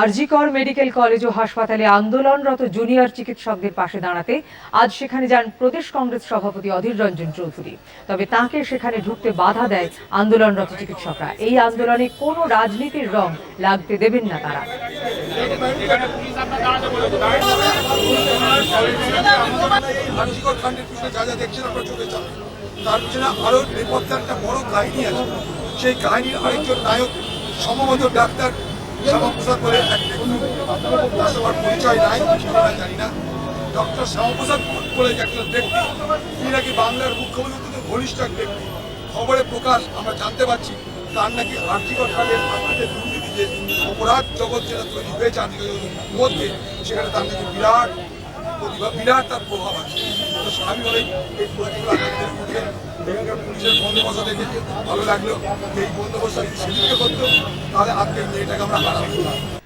RG Kar medical college ও হাসপাতালে আন্দোলনরত junior চিকিৎসকদের পাশে দাঁড়াতে আজ সেখানে যান প্রদেশ কংগ্রেস সভাপতি অধীর রঞ্জন চৌধুরী। তবে তাকে সেখানে ঢুকতে বাধা দেয় আন্দোলনরত চিকিৎসকরা। এই আন্দোলনে কোনো রাজনীতির রং লাগতে দেবেন না তারা। সেই কাহিনীর আরেকজন নায়ক সম্ভবত ডাক্তার শ্যামাপ্রসাদ বলে তার তোমার পরিচয় নাই আমরা জানি না। ডক্টর শ্যামাপ্রসাদ বলে একজন ব্যক্তি, তিনি নাকি বাংলার মুখ্যমন্ত্রীদের ঘনিষ্ঠ এক খবরে প্রকাশ, আমরা জানতে পারছি, তার নাকি দুর্নীতি যে অপরাধ জগৎ যেটা তৈরি হয়েছে আর্থিক মধ্যে, সেখানে তার নাকি বিরাট প্রতিভা, বিরাট তার প্রভাব আছে। তো স্বাভাবিকভাবেই এই বন্দোবস্ত দেখে ভালো লাগল এই বন্দোবস্ত যদি সেদিকে করতো তাহলে আজকে মেয়েটাকে আমরা হারাবো